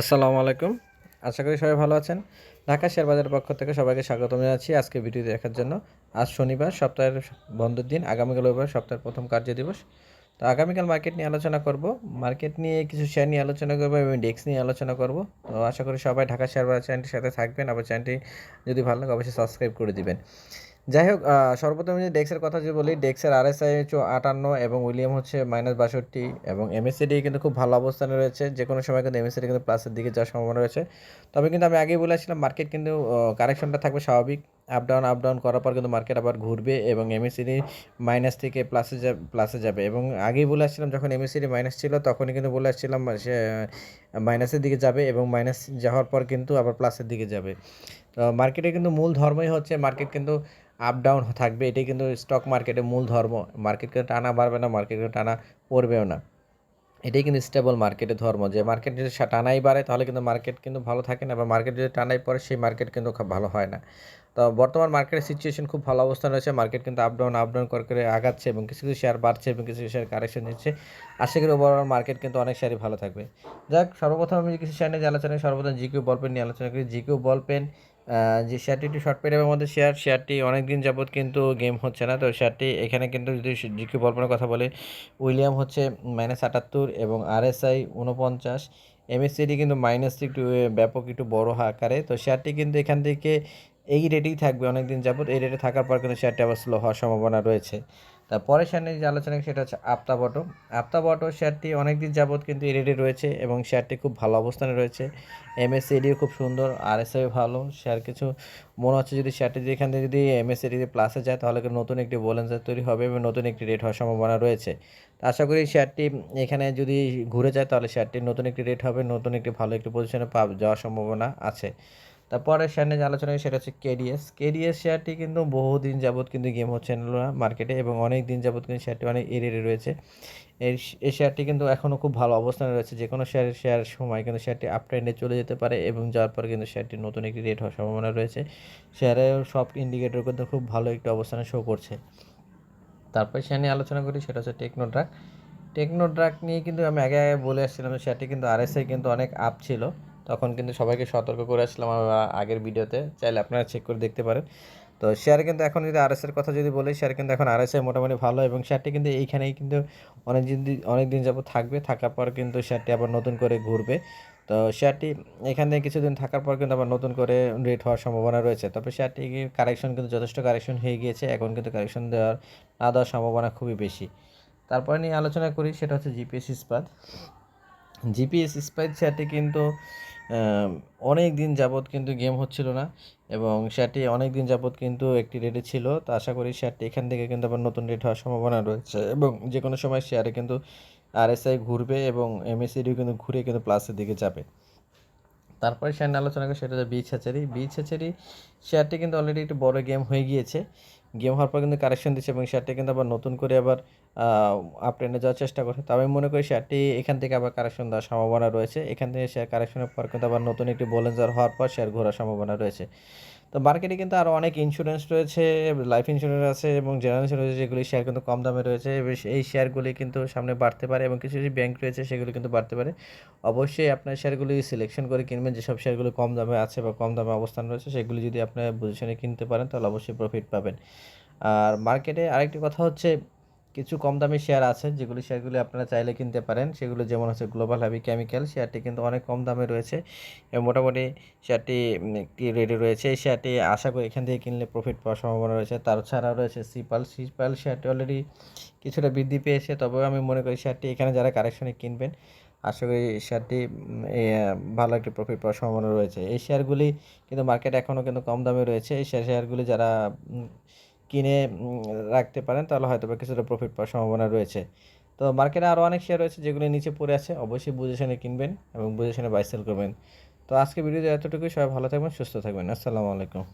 আসসালামু আলাইকুম। আশা করি সবাই ভালো আছেন। ঢাকা শেয়ার বাজারের পক্ষ থেকে সবাইকে স্বাগতম জানাচ্ছি আজকে ভিডিও দেখার জন্য। আজ শনিবার, সপ্তাহের বন্ধের দিন, আগামীকাল রবিবার, সপ্তাহের প্রথম কার্য দিবস। তো আগামীকাল মার্কেট নিয়ে আলোচনা করব। মার্কেট নিয়ে কিছু শেয়ার নিয়ে আলোচনা করব এবং ডেক্স নিয়ে আলোচনা করব। তো আশা করি সবাই ঢাকা শেয়ার বাজার চ্যানেলটির সাথে থাকবেন। আবার চ্যানেলটি যদি ভালো লাগে, অবশ্যই সাবস্ক্রাইব করে দিবেন। যাই হোক সর্বপ্রথম যদি ডেক্সের কথা যদি বলি ডেক্সের আর এস আই হচ্ছে আটান্ন এবং উইলিয়াম হচ্ছে মাইনাস বাষট্টি এবং এমএসসিডি কিন্তু খুব ভালো অবস্থানে রয়েছে। যে কোনো সময় কিন্তু এমএসসিডি কিন্তু প্লাসের দিকে যাওয়ার সম্ভাবনা রয়েছে। তবে কিন্তু আমি আগেই বলেছিলাম মার্কেট কিন্তু কারেকশনটা থাকবে স্বাভাবিক। আপ ডাউন আপ ডাউন করার পর কিন্তু মার্কেট আবার ঘুরবে এবং এমএসিডি মাইনাস থেকে প্লাসে যাবে প্লাসে যাবে। এবং আগেই বলে আসছিলাম, যখন এমএসসিডি মাইনাস ছিল, তখনই কিন্তু বলে আসছিলাম, সে মাইনাসের দিকে যাবে এবং মাইনাস যাওয়ার পর কিন্তু আবার প্লাসের দিকে যাবে। তো মার্কেটে কিন্তু মূল ধর্মই হচ্ছে মার্কেট কিন্তু আপ ডাউন থাকবে। এটাই কিন্তু স্টক মার্কেটের মূল ধর্ম। মার্কেট কিন্তু টানা বাড়বে না মার্কেট কিন্তু টানা পড়বেও না। এটাই কিন্তু স্টেবল মার্কেটের ধর্ম। যে মার্কেট যদি টানাই বাড়ে, তাহলে কিন্তু মার্কেট কিন্তু ভালো থাকে না, বা মার্কেট যদি টানাই পড়ে, সেই মার্কেট কিন্তু খুব ভালো হয় না। তো বর্তমান মার্কেটের সিচুয়েশন খুব ভালো অবস্থান রয়েছে। মার্কেট কিন্তু আপ ডাউন করে করে আগাচ্ছে এবং কিছু কিছু শেয়ার বাড়ছে এবং কিছু কিছু শেয়ার কারেকশন নিচ্ছে। আশা করি ওভারঅল মার্কেট কিন্তু অনেক শেয়ারই ভালো থাকবে। যাক সর্বপ্রথম আমি কিছু শেয়ার নিয়ে আলোচনা করি, সর্বপ্রথম জিকিউ বল পেন নিয়ে আলোচনা করি। জিকিউ বল পেন যে শেয়ারটি একটু শর্ট পেরিয়ডের মধ্যে শেয়ার শেয়ারটি অনেক দিন যাবত কিন্তু গেম হচ্ছে না। তো শেয়ারটি এখানে কিন্তু যদি জিকিউ বল পেনের কথা বলে উইলিয়াম হচ্ছে মাইনাস আটাত্তর এবং আরএসআই উনপঞ্চাশ এমএসসিডি কিন্তু মাইনাস একটু ব্যাপক একটু বড় আকারে। তো শেয়ারটি কিন্তু এখান থেকে এই রেটেই থাকবে অনেক দিন যাবত এই রেটে থাকার পর কিন্তু শেয়ারটি আবার স্লো হওয়ার সম্ভাবনা রয়েছে। তারপরে শেয়ার নিয়ে যে আলোচনা সেটা হচ্ছে আপ্তা বটো আপ্তা বটো শেয়ারটি অনেক দিন যাবত কিন্তু এই রেটে রয়েছে এবং শেয়ারটি খুব ভালো অবস্থানে রয়েছে। এমএসসিডিও খুব সুন্দর আরএসআই ভালো। শেয়ার কিছু মনে হচ্ছে যদি শেয়ারটি যদি এখান থেকে যদি এমএসসিডি প্লাসে যায়, তাহলে কিন্তু নতুন একটি বোলেন্সার তৈরি হবে এবং নতুন একটি রেট হওয়ার সম্ভাবনা রয়েছে। আশা করি শেয়ারটি এখানে যদি ঘুরে যায়, তাহলে শেয়ারটির নতুন একটি রেট হবে, নতুন একটি ভালো একটি পজিশনে পা যাওয়ার সম্ভাবনা আছে। তারপরে শেয়ার নিয়ে যে আলোচনা সেটা হচ্ছে কেডিএস কেডিএস শেয়ারটি কিন্তু বহুদিন যাবৎ কিন্তু গেম হচ্ছে না মার্কেটে এবং অনেক দিন যাবত কিন্তু শেয়ারটি অনেক এরিয়ে রয়েছে। এই শেয়ারটি কিন্তু এখনও খুব ভালো অবস্থানে রয়েছে। যে কোনো শেয়ার শেয়ার সময় কিন্তু শেয়ারটি আপ ট্রেন্ডে চলে যেতে পারে এবং যাওয়ার পর কিন্তু শেয়ারটি নতুন একটি রেট হওয়ার সম্ভাবনা রয়েছে। শেয়ারের সব ইন্ডিকেটর কিন্তু খুব ভালো একটি অবস্থানে শো করছে। তারপরে শেয়ার নিয়ে আলোচনা করি, সেটা হচ্ছে টেকনোড্রাক টেকনোড্রাক নিয়ে কিন্তু আমি আগে আগে বলে আসছিলাম শেয়ারটি কিন্তু আরএসআই কিন্তু অনেক আপ ছিল। তখন কিন্তু সবাইকে সতর্ক করে আসলাম আমরা আগের ভিডিওতে। চাইলে আপনারা চেক করে দেখতে পারেন। তো শেয়ার কিন্তু এখন যদি আরএস এর কথা যদি বলি শেয়ার কিন্তু এখন আরএসআই মোটামুটি ভালো এবং শেয়ারটি কিন্তু এইখানেই কিন্তু অনেক দিন অনেক দিন যাবত থাকবে। থাকার পর কিন্তু শেয়ারটি আবার নতুন করে ঘুরবে। তো শেয়ারটি এখানে কিছুদিন থাকার পর কিন্তু আবার নতুন করে রেট হওয়ার সম্ভাবনা রয়েছে। তবে শেয়ারটি কারেকশন কিন্তু যথেষ্ট কারেকশন হয়ে গিয়েছে। এখন কিন্তু কারেকশন দেওয়ার, না দেওয়ার সম্ভাবনা খুবই বেশি। তারপরে নিয়ে আলোচনা করি, সেটা হচ্ছে জিপিএস ইস্পাত জিপিএস ইস্পাত শেয়ারটি কিন্তু অনেক দিন যাবত কিন্তু গেম হচ্ছিল না এবং শেয়ারটি অনেক দিন যাবত কিন্তু একটি রেটে ছিল। তো আশা করি শেয়ারটি এখান থেকে কিন্তু আবার নতুন রেট হওয়ার সম্ভাবনা রয়েছে এবং যে কোনো সময় শেয়ারে কিন্তু আরএসআই ঘুরবে এবং এমএসিডিও কিন্তু ঘুরে কিন্তু প্লাসের দিকে যাবে। তারপরে শেয়ার নিয়ে আলোচনা করি, সেটা হচ্ছে বীজ হ্যাচারি বীজ হ্যাচারি শেয়ারটি কিন্তু অলরেডি একটু বড় গেম হয়ে গিয়েছে। গেম হওয়ার পর কিন্তু কারেকশন দিচ্ছে এবং শেয়ারটি কিন্তু আবার নতুন করে আবার আপ ট্রেনে যাওয়ার চেষ্টা করছে। তবে আমি মনে করি শেয়ারটি এখান থেকে আবার কারেকশন দেওয়ার সম্ভাবনা রয়েছে। এখান থেকে শেয়ার কারেকশনের পর কিন্তু আবার নতুন একটি বোলেন্সার হওয়ার পর শেয়ার ঘোরার সম্ভাবনা রয়েছে। তো মার্কেটে কিন্তু আরও অনেক ইন্স্যুরেন্স রয়েছে লাইফ ইন্স্যুরেন্স আছে এবং জেনারেল ইন্স্যুরেন্স রয়েছে যেগুলি শেয়ার কিন্তু কম দামে রয়েছে। এই শেয়ারগুলি কিন্তু সামনে বাড়তে পারে এবং কিছু কিছু ব্যাংক রয়েছে, সেগুলি কিন্তু বাড়তে পারে। অবশ্যই আপনার শেয়ারগুলি সিলেকশন করে কিনবেন, যেসব শেয়ারগুলি কম দামে আছে বা কম দামে অবস্থান রয়েছে, সেগুলি যদি আপনার পজিশনে কিনতে পারেন, তাহলে অবশ্যই প্রফিট পাবেন। আর মার্কেটে আরেকটি কথা হচ্ছে কিছু কম দামি শেয়ার আছে, যেগুলি শেয়ারগুলি আপনারা চাইলে কিনতে পারেন। সেগুলো যেমন হচ্ছে গ্লোবাল হ্যাভি কেমিক্যাল শেয়ারটি কিন্তু অনেক কম দামে রয়েছে। এবং মোটামুটি শেয়ারটি একটি রেডি রয়েছে। এই শেয়ারটি আশা করি এখান থেকে কিনলে প্রফিট পাওয়ার সম্ভাবনা রয়েছে। তাছাড়া রয়েছে সিপাল সিপাল শেয়ারটি অলরেডি কিছুটা বৃদ্ধি পেয়েছে। তবেও আমি মনে করি শেয়ারটি এখানে যারা কারেকশনে কিনবেন, আশা করি শেয়ারটি ভালো একটি প্রফিট পাওয়ার সম্ভাবনা রয়েছে। এই শেয়ারগুলি কিন্তু মার্কেট এখনও কিন্তু কম দামে রয়েছে। এই শেয়ার শেয়ারগুলি যারা কিনে রাখতে পারেন, তাহলে হয়তো বা কিছুটা প্রফিট পাওয়ার সম্ভাবনা রয়েছে। তো মার্কেটে আরও অনেক শেয়ার রয়েছে, যেগুলো নিচে পড়ে আছে, অবশ্যই বুঝে শুনে কিনবেন এবং বুঝে শুনে বাই সেল করবেন। তো আজকে ভিডিওতে এতটুকুই, সবাই ভালো থাকবেন, সুস্থ থাকবেন, আসসালামু আলাইকুম।